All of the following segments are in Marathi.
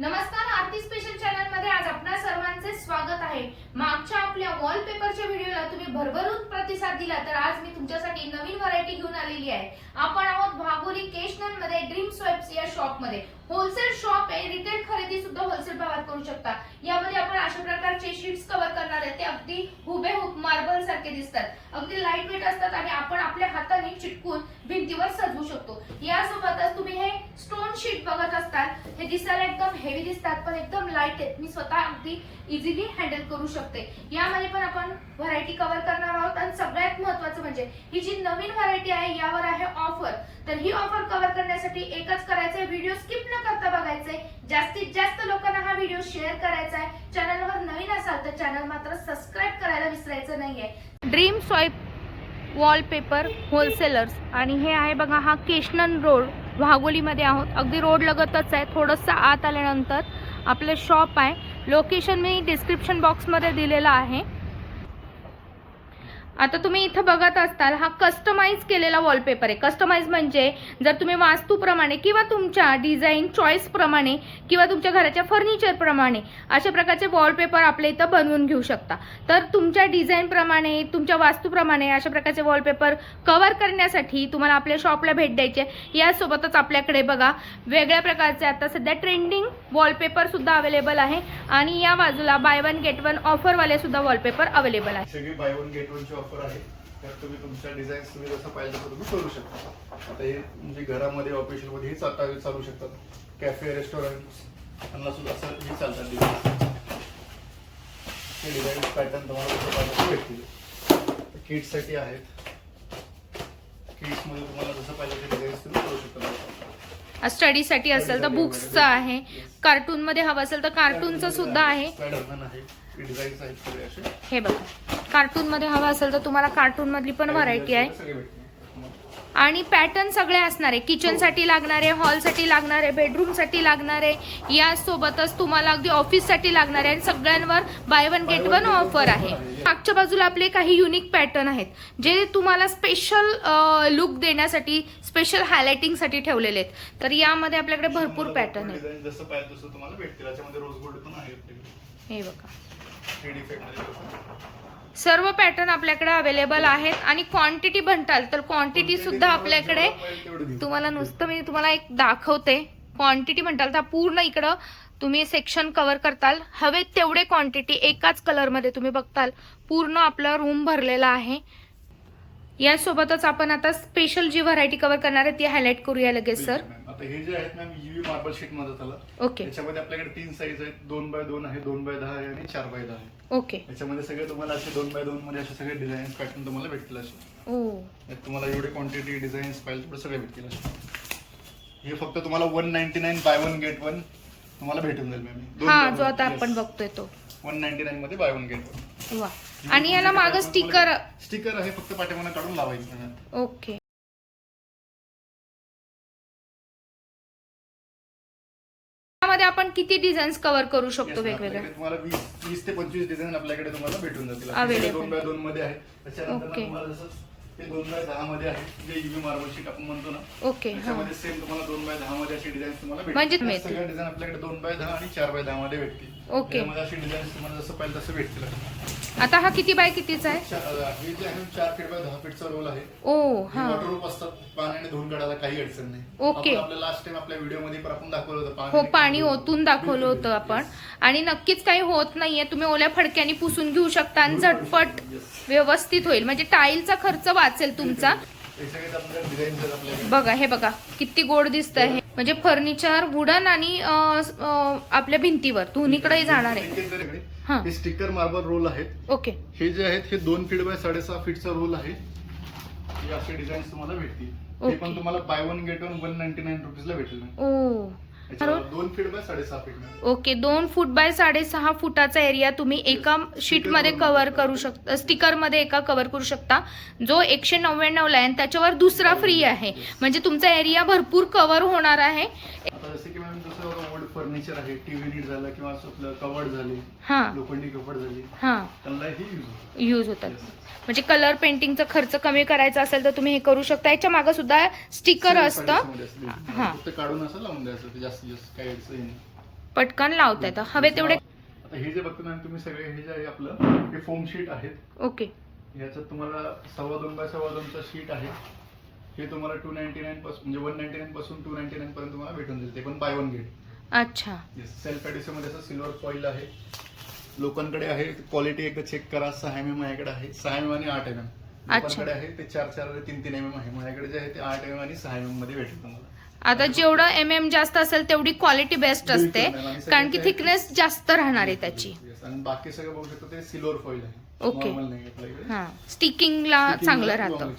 नमस्कार आरती स्पेशल चॅनलमध्ये आज आपणा सर्वांचे स्वागत आहे. मागच्या आपल्या वॉलपेपरच्या व्हिडिओला तुम्ही भरभरून प्रतिसाद दिला तर आज मी तुमच्यासाठी नवीन व्हरायटी घेऊन आलेली आहे. आपण आहोत भागोली केशननमध्ये ड्रीम स्वेप्स या शॉपमध्ये. होलसेल शॉप आहे रिटेल खरेदी सुद्धा होलसेल भावात करू शकता. यामध्ये आपण अशा प्रकारचे शीट्स कव्हर करणार आहे ते अगदी हुबेहूब मार्बल सारखे दिसतात. अगदी लाइट वेट असतात आणि आपण आपल्या हाताने चिटकून भिंतीवर सजवू शकतो. यासोबतच तुम्ही हे स्टोन शीट बघत असतात हे दिसायला एकदम हेवी दिसतात पण एकदम लाइट आहेत. मी स्वतः अगदी इझिली हँडल करू शकते. यामध्ये पण आपण व्हरायटी कव्हर करणार आहोत आणि सगळ्यात महत्वाचं म्हणजे ही जी नवीन व्हरायटी आहे यावर आहे ऑफर तर ही ऑफर कव्हर करण्यासाठी एकच करायचं व्हिडिओ स्किप न करता बघायचंय. जास्तीत जास्त लोकांना हा व्हिडिओ शेअर करायचा आहे चॅनलवर नवीन असाल तर चॅनल मात्र सबस्क्राईब करायला विसरायचं नाहीये. ड्रीम स्वाईप वॉलपेपर होलसेलर्स आणि हे आहे बघा हा केशनन रोड वाघोलीमध्ये आहोत. अगदी रोड लगतच आहे. थोडंसं आत आल्यानंतर आपलं शॉप आहे. लोकेशन मी डिस्क्रिप्शन बॉक्समध्ये दिलेलं आहे. आता तुम्ही इथं बघत असताल हा कस्टमाइज केलेला वॉलपेपर आहे. कस्टमाइज म्हणजे जर तुम्ही वास्तूप्रमाणे किंवा तुमच्या डिझाईन चॉईसप्रमाणे किंवा तुमच्या घराच्या फर्निचरप्रमाणे अशा प्रकारचे वॉलपेपर आपल्या इथं बनवून घेऊ शकता. तर तुमच्या डिझाईनप्रमाणे तुमच्या वास्तूप्रमाणे अशा प्रकारचे वॉलपेपर कवर करण्यासाठी तुम्हाला आपल्या शॉपला भेट द्यायचे यासोबतच आपल्याकडे बघा वेगळ्या प्रकारचे आता सध्या ट्रेंडिंग वॉलपेपरसुद्धा अवेलेबल आहे. आणि या बाजूला बाय वन गेट वन ऑफरवाले सुद्धा वॉलपेपर अवेलेबल आहे. ऑफर आहे त्यात तुम्ही तुमच्या डिझाईन्स तुम्ही जसं पाहिजे तसं तुम्ही करू शकता. आता हे म्हणजे घरामध्ये ऑफिशियल हे चालता चालू शकतात. कॅफे रेस्टॉरंट त्यांना सुद्धा असं हे चालतात डिझाईन्स हे डिझाईन पॅटर्न तुम्हाला जसं पाहिजे भेटतील. किड्ससाठी आहेत. किड्समध्ये तुम्हाला जसं पाहिजे ते डिझाईन्स तुम्ही करू शकता. स्टडीसाठी असेल तर बुक्सचं आहे. कार्टून मध्ये हवं असेल तर कार्टूनचं सुद्धा आहे. हे बघा. कार्टून मध्ये हवं असेल तर तुम्हाला कार्टून मधली पण व्हरायटी आहे. आणि पॅटर्न सगळे असणार आहे. किचनसाठी लागणारे हॉलसाठी लागणारे बेडरूमसाठी लागणारे यासोबतच तुम्हाला अगदी ऑफिससाठी लागणारे आणि सगळ्यांवर buy one get one offer आहे. मागच्या बाजूला आपले काही युनिक पॅटर्न आहेत जे तुम्हाला स्पेशल लुक देण्यासाठी स्पेशल हायलाइटिंगसाठी ठेवलेले आहेत. तर यामध्ये आपल्याकडे भरपूर पॅटर्न आहेत. आहे हे बघा. सर्व पॅटर्न आपल्याकडे अवेलेबल आहेत आणि क्वांटिटी म्हणताल तर क्वांटिटी सुद्धा आपल्याकडे तुम्हाला नुसतं मी तुम्हाला एक दाखवते. क्वांटिटी म्हणताल तर पूर्ण इकडं तुम्ही सेक्शन कव्हर करताल. हवे तेवढे क्वांटिटी एकाच कलरमध्ये तुम्ही बघताल. पूर्ण आपला रूम भरलेला आहे. यासोबतच आपण आता स्पेशल जी व्हरायटी कव्हर करणार आहे ती हायलाइट करूया लगेच सर आता हे जे आहेत मॅम युवी मार्बल शीटमध्ये त्याला. ओके. त्याच्यामध्ये आपल्याकडे तीन साईज आहेत. दोन बाय दोन आहे दोन बाय दहा आहे आणि चार बाय दहा आहे. ओके. याच्यामध्ये सगळे तुम्हाला असे दोन बाय दोन मध्ये असे सगळे डिझाईन पॅटर्न तुम्हाला भेटतील असे. ओ. तुम्हाला एवढे क्वांटिटी डिझाईन्स पाहिजे तेवढे सगळे भेटतील असे. हे फक्त तुम्हाला one ninety nine buy one get one तुम्हाला भेटून जाईल मॅम हा जो आता आपण बघतोय तो. वन नाईन्टी नाईन मध्ये बाय वन गेट वन वा. आणि याला मागं स्टिकर स्टिकर आहे फक्त पाठीमागे काढून लावायचं. ओके. आपण किती डिझाईन्स कव्हर करू शकतो आपल्याकडे तुम्हाला वीस वीस ते पंचवीस डिझाईन आपल्याकडे तुम्हाला भेटून जातील. दोन बाय दोन मध्ये आहे त्याच्यानंतर ना Okay. तुम्हाला जसं ते दोन बाय दहा मध्ये आहे जे युवी मार्बल शीट आपण म्हणतो ना ओके हा त्याच्यामध्ये सेम तुम्हाला दोन बाय दहा मध्ये अशी डिझाईन तुम्हाला म्हणजे भेटतील मिळतील. सगळ्या डिझाईन आपल्याकडे दोन बाय दहा आणि चार बाय दहा मध्ये भेटतील Okay. त्यामध्ये अशी डिझाईन तुम्हाला जसं पाहिजे तसं भेटतील आता हा किती बाय कितीचा आहे? हे जे आहे चार फीट बाय दहा फीटचा रोल आहे. ओ हा वॉटरप्रूफ असतात पाण्याने धुवून काढायला काही अडचण नाही. Okay. आपण आपल्या लास्ट टाइम आपल्या व्हिडिओमध्ये पण आपण दाखवलं होतं हो पाणी ओतून दाखवलं होतं आपण. आणि नक्कीच काही होत नाहीये. तुम्ही ओल्या फडक्याने पुसून घेऊ शकता आणि झटपट व्यवस्थित होईल. म्हणजे टाईलचा खर्च वाचेल तुमचा. हे डिझाईन आपल्याकडे बघा हे बघा किती गोड दिसत आहे म्हणजे फर्निचर वुडन आणि अं, अं, आपल्या भिंतीवर. दोन्हीकडे जाणार आहे. हा. हे स्टिकर मार्बल रोल आहेत. ओके. हे जे आहेत हे दोन फीट बाय साडेसहा फीटचा रोल आहे. हे असे डिझाईन तुम्हाला भेटतील. हे Okay. पण तुम्हाला buy one get one one ninety nine रुपीजला भेटेल. ma'am. ओ. याच्यावर दोन फीट बाय साडेसहा फीट मॅम ओके दोन फूट बाय साडेसहा फुटाचा एरिया तुम्ही एका शीटमध्ये कव्हर करू शकता स्टिकरमध्ये एका कव्हर करू शकता जो एकशे नव्याण्णवला आहे आणि त्याच्यावर दुसरा फ्री आहे. म्हणजे तुमचा एरिया भरपूर कव्हर होणार आहे. आता जसं की फर्निचर आहे टीव्ही नीट झालं किंवा असं आपलं कवर्ड झाले हा. लोखंडी कपड झाली हा. त्यांना हे यूज होतं. यूज होतात. म्हणजे कलर पेंटिंगचा खर्च कमी करायचा असेल तर तुम्ही हे करू शकता. याच्या मागे सुद्धा स्टिकरमध्ये असते. हा. फक्त काढून असं लावून द्यायचं ते जास्तीत जास्त काही अडचण नाही. पटकन लावता येतं हवे तेवढे आता हे जे बघतो ना तुम्ही सगळे हे जे आहे आपलं हे फोम शीट आहेत. ओके. याच्यात तुम्हाला सव्वा दोन बाय सव्वा दोनचा शीट आहे. हे तुम्हाला टू नाईन्टी नाईन पासून म्हणजे वन नाईन्टी नाईन पासून टू नाईन्टी नाईन पर्यंत तुम्हाला भेटून जाईल. ते पण बाय वन गेट अच्छा. सेल्फमध्ये असं सिल्वर फॉईल आहे. लोकांकडे आहे क्वालिटी एकदा चेक करा सहा एम एम माझ्याकडे आहे. सहा एम एम आणि आठ एम एम लोकांकडे आहे ते चार चार तीन तीन एम एम आहे. माझ्याकडे जे आहे ते आठ एम एम आणि सहा एम एममध्ये भेटेल तुम्हाला. आता जेवढं एम एम जास्त असेल तेवढी क्वालिटी बेस्ट असते. कारण की थिकनेस जास्त राहणार आहे त्याची. आणि बाकी सगळं बघू शकतो ते सिल्वर फॉईल आहे. आपल्याकडे हा. स्टिकिंगला चांगलं राहतं.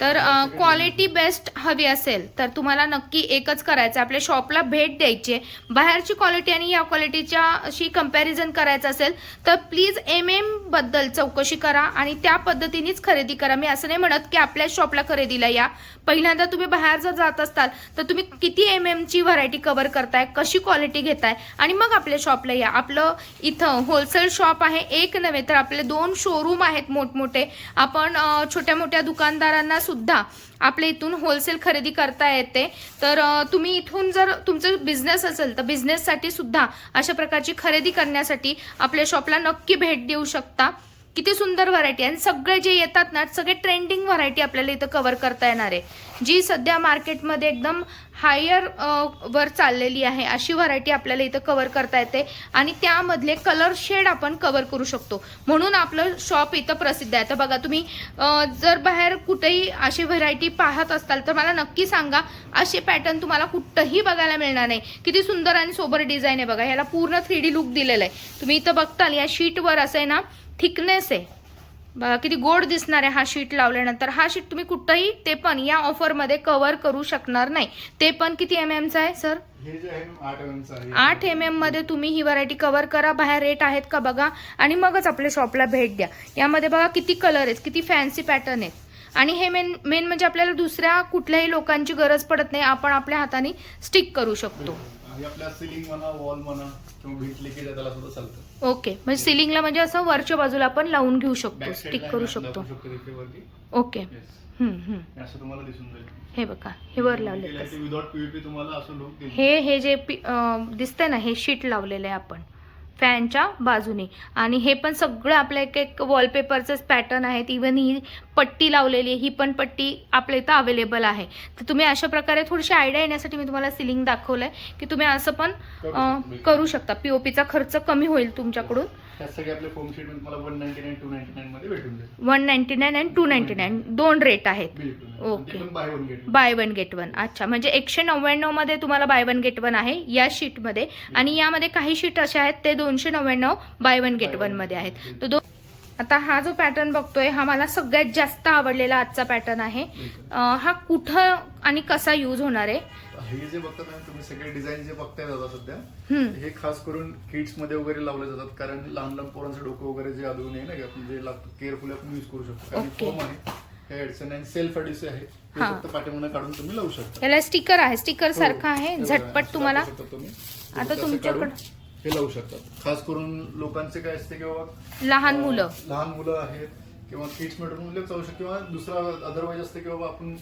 तर क्वालिटी बेस्ट हवी असेल तर तुम्हाला नक्की एकच करायचं आपल्या शॉपला भेट द्यायची. बाहेरची क्वालिटी आणि या क्वालिटीच्या अशी कंपॅरिझन करायचं असेल तर प्लीज एमबद्दल चौकशी करा आणि त्या पद्धतीनेच खरेदी करा. मी असं नाही म्हणत की आपल्या शॉपला खरेदीला या. पहिल्यांदा तुम्ही बाहेर जर जात असताल तर तुम्ही किती एम एमची व्हरायटी कव्हर करताय कशी क्वालिटी घेताय आणि मग आपल्या शॉपला या. आपलं इथं होलसेल शॉप आहे एक नव्हे तर आपले दोन शोरूम आहेत मोठमोठे. आपण छोट्या मोठ्या दुकानदारांना सुद्धा आपल्या इथून होलसेल खरेदी करता येते. तर तुम्ही इथून जर तुमचं बिझनेस असेल तर बिझनेससाठी सुद्धा अशा प्रकारची खरेदी करण्यासाठी आपल्या शॉपला नक्की भेट देऊ शकता. किती सुंदर व्हरायटी आणि सगळे जे येतात ना सगळे ट्रेंडिंग व्हरायटी आपल्याला इथं कवर करता येणार आहे. जी सध्या मार्केटमध्ये एकदम हायर वर चाललेली आहे अशी व्हरायटी आपल्याला इथं कवर करता येते. आणि त्यामधले कलर शेड आपण कवर करू शकतो. म्हणून आपलं शॉप इथं प्रसिद्ध आहे. तर बघा तुम्ही जर बाहेर कुठेही अशी व्हरायटी पाहत असताल तर मला नक्की सांगा असे पॅटर्न तुम्हाला कुठंही बघायला मिळणार नाही. किती सुंदर आणि सोबर डिझाईन आहे बघा. ह्याला पूर्ण थ्री डी लुक दिलेला आहे. तुम्ही इथं बघताल या शीटवर असं आहे ना थिकनेस आहे. बघा किती गोड दिसणार आहे हा शीट लावल्यानंतर. हा शीट तुम्ही कुठंही ते पण या ऑफरमध्ये कव्हर करू शकणार नाही. ते पण किती एम एमचा आहे सर आठ एम एममध्ये तुम्ही ही व्हरायटी कव्हर करा. बाहेर रेट आहेत का बघा. आणि मगच आपल्या शॉपला भेट द्या. यामध्ये बघा किती कलर आहेत किती फॅन्सी पॅटर्न आहेत. आणि हे मेन मेन म्हणजे आपल्याला दुसऱ्या कुठल्याही लोकांची गरज पडत नाही. आपण आपल्या हाताने स्टिक करू शकतो. आपल्या सिलिंग म्हणा वॉल म्हणा किंवा भिंत लिकेज आहे त्याला सुद्धा चालतं. ओके म्हणजे सिलिंगला म्हणजे असं वरच्या बाजूला आपण लावून घेऊ शकतो स्टिक करू शकतो. शकतो वरती. Okay Yes. हम्म, हम्म. हे असं तुम्हाला दिसून जाईल. हे बघा हे वर लावले विदाउट पीव्हीपी तुम्हाला असं लुक देईल. हे हे जे पी- अं, दिसतंय ना हे शीट लावलेलं आहे आपण. फॅनच्या बाजूने. आणि हे पण सगळं आपल्या एक एक वॉलपेपरचंच पॅटर्न आहेत. इवन ही पट्टी लावलेली आहे ही पण पट्टी आपल्या इथं अवेलेबल आहे. तर तुम्ही अशा प्रकारे थोडीशी आयडिया येण्यासाठी मी तुम्हाला सिलिंग दाखवलंय की तुम्ही असं पण करू शकतो. करू शकता. पीओपीचा खर्च कमी होईल तुमच्याकडून. ह्या सगळे आपले फोम शीट तुम्हाला one ninety nine two ninety nine मध्ये भेटून जाईल. One ninety nine and two ninety nine दोन रेट आहेत. बिलकुल Okay. ते पण buy one get buy one get one अच्छा म्हणजे एकशे नव्याण्णवमध्ये तुम्हाला बाय वन गेट वन आहे या शीटमध्ये आणि यामध्ये काही शीट अशा आहेत ते दोनशे नव्याण्णव बाय वन गेट वनमध्ये आहेत. तर दो आता हा जो पॅटर्न बघतोय हा मला सगळ्यात जास्त आवडलेला आजचा पॅटर्न आहे. अं, हा कुठं आणि कसा यूज होणार आहे? हे जे बघतात ना तुम्ही सगळे डिझाईन जे बघताय दादा सध्या हे खास करून किड्समध्ये वगैरे लावले जातात. कारण लहान लहान पोरांचं डोकं वगैरे जे अडवू नये ना की आपण जे लागतं केअरफुली आपण युज करू शकतो. कारण Okay. फॉर्म आहे हे अडचण आणि सेल्फ अडीस आहे. ते हा. फक्त पाठीमागनं काढून तुम्ही लावू शकता. याला स्टिकर आहे. स्टिकर सारखा हो. आहे. हे बघा, झटपट असं तुम्हाला शकता तुम्ही. आता असं तुमच्याकडं- काढून हे लावू शकतात खास करून लोकांचे काय असते की बाबा लहान मुलं. लहान मुलं आहेत किंवा किड्स मेट्रो मुलं जाऊ शकतो किंवा दुसरा अदरवाईज असते की बाबा आपण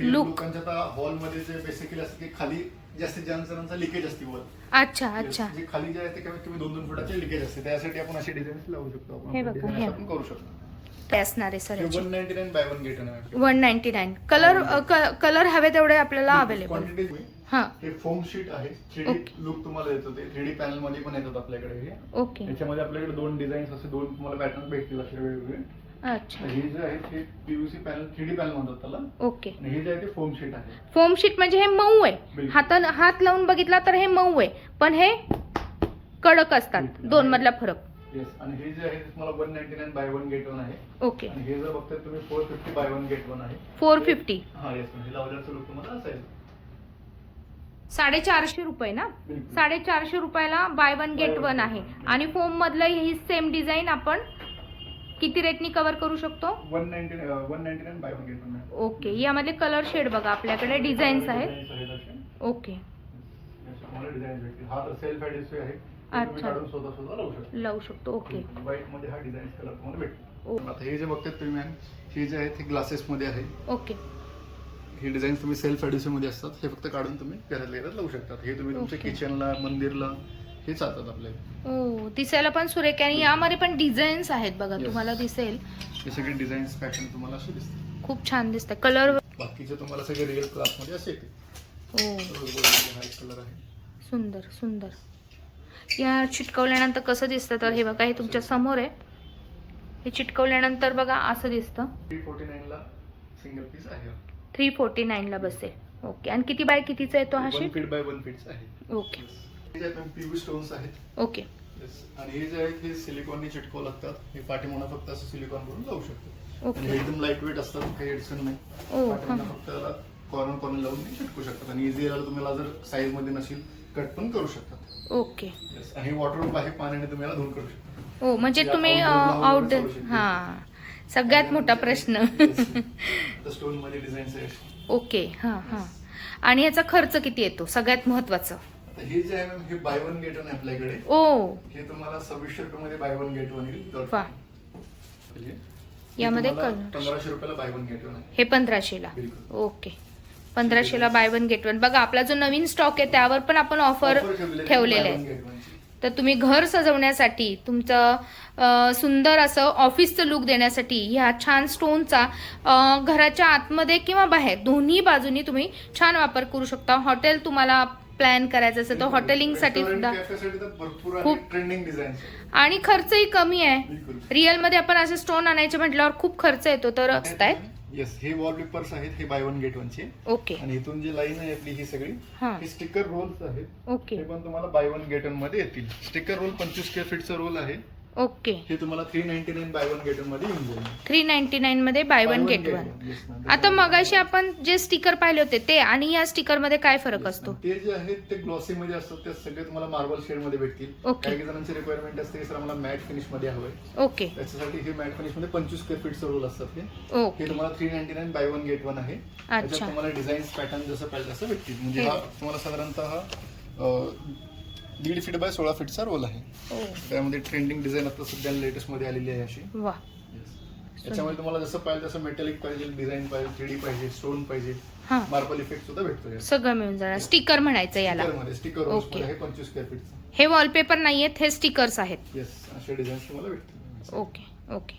आता हॉलमध्ये जे बेसिकली असते की खाली जास्तीत जास्त लिकेज असते वर अच्छा अच्छा. जे खाली जे आहे ते कमीत कमी दोन दोन फुटाचे लिकेज असते. त्यासाठी आपण असे डिझाईन लावू शकतो आपण. करू शकतो. ते असणार आहे सर याची. One ninety nine buy one get one ninety nine colour colour हवे तेवढे आपल्याला अवेलेबल हां. हे फोम शीट आहे. थ्री. लुक तुम्हाला येतो ते. थ्री डी पॅनलमध्ये पण येतात आपल्याकडे हे. ओके याच्यामध्ये आपल्याकडे दोन डिझाईन्स असे दोन तुम्हाला पॅटर्न भेटतील असे वेगवेगळे. अच्छा. हे जे आहे ते PVC panel three D panel म्हणतात त्याला. ओके. आणि हे जे आहे ते फोम शीट आहे. फोम शीट म्हणजे हे मऊ आहे. बिलकुल. हातान हात लावून बघितला तर हे मऊ आहे. पण हे कडक असतात. बिलकुल. दोन मधला फरक. येस आणि हे जे आहे ते तुम्हाला one ninety nine buy one get one आहे. ओके. आणि हे जर बघताय तुम्ही four fifty buy one get one आहे. फोर फिफ्टी हा येस म्हणजे लावल्याचं लुक तुम्हाला असेल. साडेचारशे रुपये ना? बिलकुल. साडेचारशे रुपयाला बाय वन गेट वन आहे. आणि फोम मधलं ही सेम डिझाईन आपण किती रेटनी कव्हर करू शकतो? One ninety one ninety nine buy one get one आहे ओके यामध्ये कलर शेड बघा आपल्याकडे डिझाईन्स आहेत. ओके याचे तुम्हाला डिझाईन भेटतील. हा तर सेल्फ आहे. ते तुम्ही अच्छा. काढून स्वतः स्वतः लावू शकता. लावू शकतो ओके व्हाईटमध्ये हा डिझाईन कलर तुम्हाला ओ. भेटेल आता हे जे बघतात तुम्ही मॅम हे जे आहे ते ग्लासेस मध्ये आहे. ओके हे डिझाईन तुम्ही सेल्फ ऍडिसिव्हमध्ये असतात. हे फक्त काढून तुम्ही घरातल्या घरात लावू शकतात हे तुम्ही तुमच्या. किचनला मंदिरला हे चालतात आपल्याकडे ओ दिसायला पण सुरेख आहे आणि यामध्ये पण डिझाईन्स आहेत बघा Yes. तुम्हाला दिसेल. हे सगळे डिझाईन्स पॅटर्न तुम्हाला असे दिसतात. खूप छान दिसतं कलर बाकीचे तुम्हाला सगळे रिअल क्लासमध्ये असे येते हा. एक कलर आहे. सुंदर सुंदर. या चिटकवल्यानंतर कसं दिसतं तर हे बघा हे तुमच्यासमोर आहे. हे चिटकवल्यानंतर बघा असं दिसतं. थ्री फोर्टी नाईनला सिंगल पीस आहे. थ्री फोर्टी नाईनला बसेल. ओके आणि किती बाय कितीचा येतो हा one sheet feet by one फीटचा आहे. ओके हे पीव्ही स्टोन्स आहेत. ओके. आणि हे जे आहेत हे सिलिकॉनने चिटकव लागतात. हे पाठीमागं फक्त असं सिलिकॉन करून जाऊ शकतो. आणि हे एकदम लाइट वेट असतात काही अडचण नाही. हां. फक्त कॉर्नर कॉर्नर लावून ते चिटकू शकतात. आणि इझी तुम्हाला जर साईजमध्ये नसेल कट पण करू शकतात. ओके. आणि वॉटरप्रूफ आहे पाण्याने तुम्ही धुवून करू शकता. ओ म्हणजे तुम्ही outdoor ला आउट वगैरे चालू शकते. हां. सगळ्यात मोठा प्रश्न. स्टोनमध्ये डिझाईन्स आहे ओके. हां हां. आणि याचा खर्च किती येतो? सगळ्यात महत्वाचं. हे जे आहे मॅम हे बाय वन गेट वन आहे आपल्याकडे ओ. हे तुम्हाला सव्वीसशे रुपये मध्ये बाय वन गेट वन येईल. तर- वा. म्हणजे हे यामध्ये तुम्हाला. पंधराशे रुपयाला बाय वन गेट वन आहे. हे पंधराशेला. बिलकुल. ओके. पंधराशेला बाय वन गेट वन बघा आपला जो नवीन स्टॉक आहे त्यावर पण आपण ऑफर Offer ठेवलेली आहे. ठेवलेले buy one आहे get one ची. तर तुम्ही घर सजवण्यासाठी तुमचं अं, सुंदर असं ऑफिसचं लुक देण्यासाठी ह्या छान स्टोनचा अं, घराच्या आतमध्ये किंवा बाहेर दोन्ही बाजूनी तुम्ही छान वापर करू शकता. हॉटेल तुम्हाला प्लॅन करायचं असेल तर हॉटेलिंगसाठी सुद्धा खूप- ट्रेंडिंग डिझाईन आणि खर्चही कमी आहे. बिलकुल. रिअलमध्ये आपण असे स्टोन आणायचे म्हटल्यावर खूप खर्च येतो तर असतायत येस हे वॉलपेपर्स आहेत हे बाय वन गेट वन चे. ओके आणि इथून जी लाईन आहे आपली ही सगळी हां. ही स्टिकर रोल्स आहेत. ओके हे पण तुम्हाला बाय वन गेट वनमध्ये येतील. स्टिकर रोल पंचवीस स्क्वेअर फीटचा रोल आहे. ओके. हे तुम्हाला three ninety nine buy one get वनमध्ये येऊन जाईल. थ्री नाईन्टी नाईन मध्ये बाय वन गेट वन आता मगाशी आपण जे स्टिकर पाहिले होते ते आणि या स्टिकरमध्ये काय फरक असतो? ते जे आहेत ते ग्लॉसी मध्ये असतात ते सगळे तुम्हाला मार्बल शेडमध्ये भेटतील. Okay. काही जणांची रिक्वायरमेंट असते की सर आम्हाला मॅट फिनिशमध्ये हवंय. ओके त्याच्यासाठी हे मॅट फिनिशमध्ये पंचवीस स्क्वेअर फीटचा रोल असतात हे ओके तुम्हाला three ninety nine buy one get one आहे त्याच्यात अच्छा तुम्हाला डिझाईन पॅटर्न जसं पाहिजे तसं भेटतील. म्हणजे हे. हा तुम्हाला साधारणतः दीड फीट बाय सोळा फीटचा रोल आहे. ओ त्यामध्ये ट्रेंडिंग डिझाईन आता सध्या लेटेस्टमध्ये आलेली आहे अशी. वा. त्याच्यामध्ये तुम्हाला जसं पाहिजे तसं मेटॅलिक पाहिजे डिझाईन पाहिजे थ्री पाहिजे स्टोन पाहिजे हा. मार्बल इफेक्ट सुद्धा भेटतो सगळं मिळून जाणार. स्टिकर म्हणायचं याला. Sticker Okay. आहे पंचवीस स्क्वेअर फीटचा हे वॉलपेपर नाहीयेत हे स्टिकर्स आहेत. येस असे डिझाईन तुम्हाला भेटतील. ओके ओके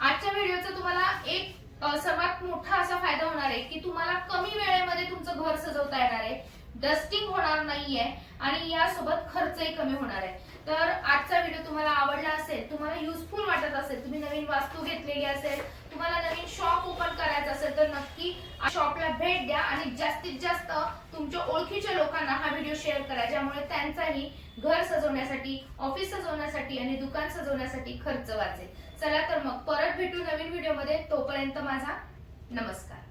आजच्या व्हिडिओचा तुम्हाला एक अ, सर्वात मोठा असा फायदा होणार आहे की तुम्हाला कमी वेळेमध्ये तुमचं घर सजवता येणार आहे. डस्टिंग होणार नाहीये आणि यासोबत खर्चही कमी होणार आहे. तर आजचा व्हिडिओ तुम्हाला आवडला असेल तुम्हाला युजफुल वाटत असेल तुम्ही नवीन वास्तू घेतलेली असेल तुम्हाला नवीन शॉप ओपन करायचं असेल तर नक्की शॉपला भेट द्या आणि जास्तीत जास्त तुमच्या ओळखीच्या लोकांना हा व्हिडिओ शेअर करा ज्यामुळे त्यांचाही घर सजवण्यासाठी ऑफिस सजवण्यासाठी आणि दुकान सजवण्यासाठी खर्च वाचेल. चला तर मग परत भेटू नवीन व्हिडिओमध्ये तोपर्यंत माझा नमस्कार.